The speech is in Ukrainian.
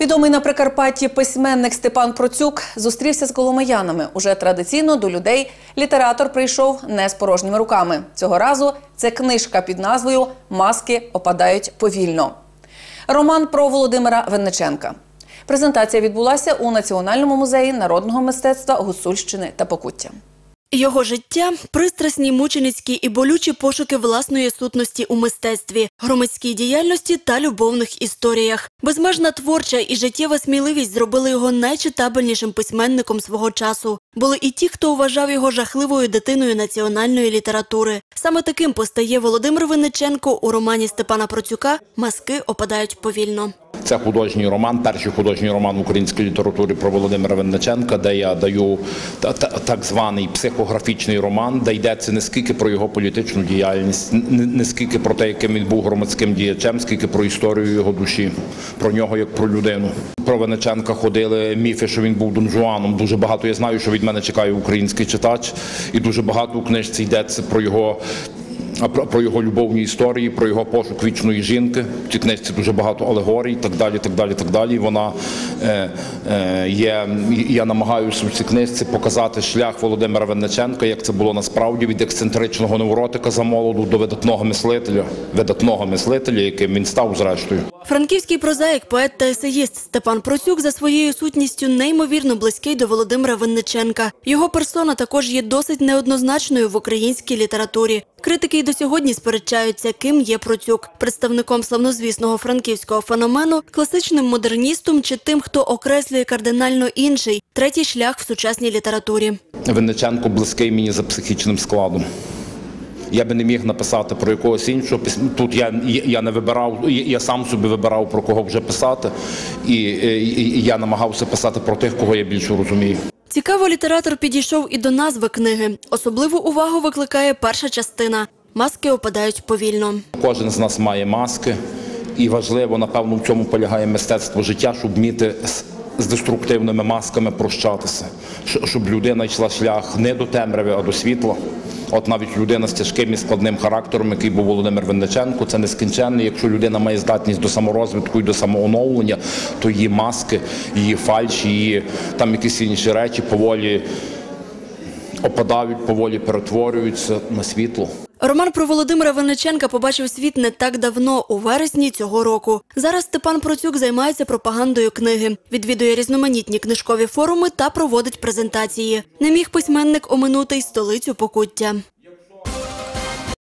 Відомий на Прикарпатті письменник Степан Процюк зустрівся з коломиянами. Уже традиційно до людей літератор прийшов не з порожніми руками. Цього разу це книжка під назвою Маски опадають повільно. Роман про Володимира Винниченка. Презентація відбулася у Національному музеї народного мистецтва Гуцульщини та Покуття. Його життя пристрасні, мученицькі і болючі пошуки власної сутності у мистецтві, громадській діяльності та любовних історіях. Безмежна творча і життєва сміливість зробили його найчитабельнішим письменником свого часу. Були і ті, хто вважав його жахливою дитиною національної літератури. Саме таким постає Володимир Винниченко у романі Степана Процюка Маски опадають повільно. Це художній роман, перший художній роман в українській літературі про Володимира Винниченка, де я даю та- та- так званий психографічний роман, де йдеться не скільки про його політичну діяльність, не, скільки про те, яким він був громадським діячем, скільки про історію його душі, про нього як про людину. Про Винниченка ходили міфи, що він був Дон Жуаном. Дуже багато я знаю, що від мене чекає український читач, і дуже багато у книжці йдеться про його про, про його любовні історії, про його пошук вічної жінки. В цій книжці дуже багато алегорій, так далі, так далі, так далі. Вона е, е, є. Я намагаюся в цій книжці показати шлях Володимира Винниченка, як це було насправді від ексцентричного невротика за молоду до видатного мислителя, видатного мислителя, яким він став зрештою. Франківський прозаїк, поет та есеїст Степан Процюк за своєю сутністю неймовірно близький до Володимира Винниченка. Його персона також є досить неоднозначною в українській літературі. Критики й до сьогодні сперечаються, ким є Процюк – представником славнозвісного франківського феномену, класичним модерністом чи тим, хто окреслює кардинально інший третій шлях в сучасній літературі. Винниченко близький мені за психічним складом. Я би не міг написати про якогось іншого Тут я, я не вибирав, я, сам собі вибирав про кого вже писати, і, і, і я намагався писати про тих, кого я більше розумію. Цікаво, літератор підійшов і до назви книги. Особливу увагу викликає перша частина. Маски опадають повільно. Кожен з нас має маски, і важливо, напевно, в цьому полягає мистецтво життя, щоб вміти з, деструктивними масками прощатися, щоб людина йшла шлях не до темряви, а до світла. От навіть людина з тяжким і складним характером, який був Володимир Винниченко, це нескінченний. Якщо людина має здатність до саморозвитку і до самооновлення, то її маски, її фальші, її там якісь інші речі поволі опадають, поволі перетворюються на світло. Роман про Володимира Винниченка побачив світ не так давно, у вересні цього року. Зараз Степан Процюк займається пропагандою книги, відвідує різноманітні книжкові форуми та проводить презентації. Не міг письменник оминути й столицю Покуття.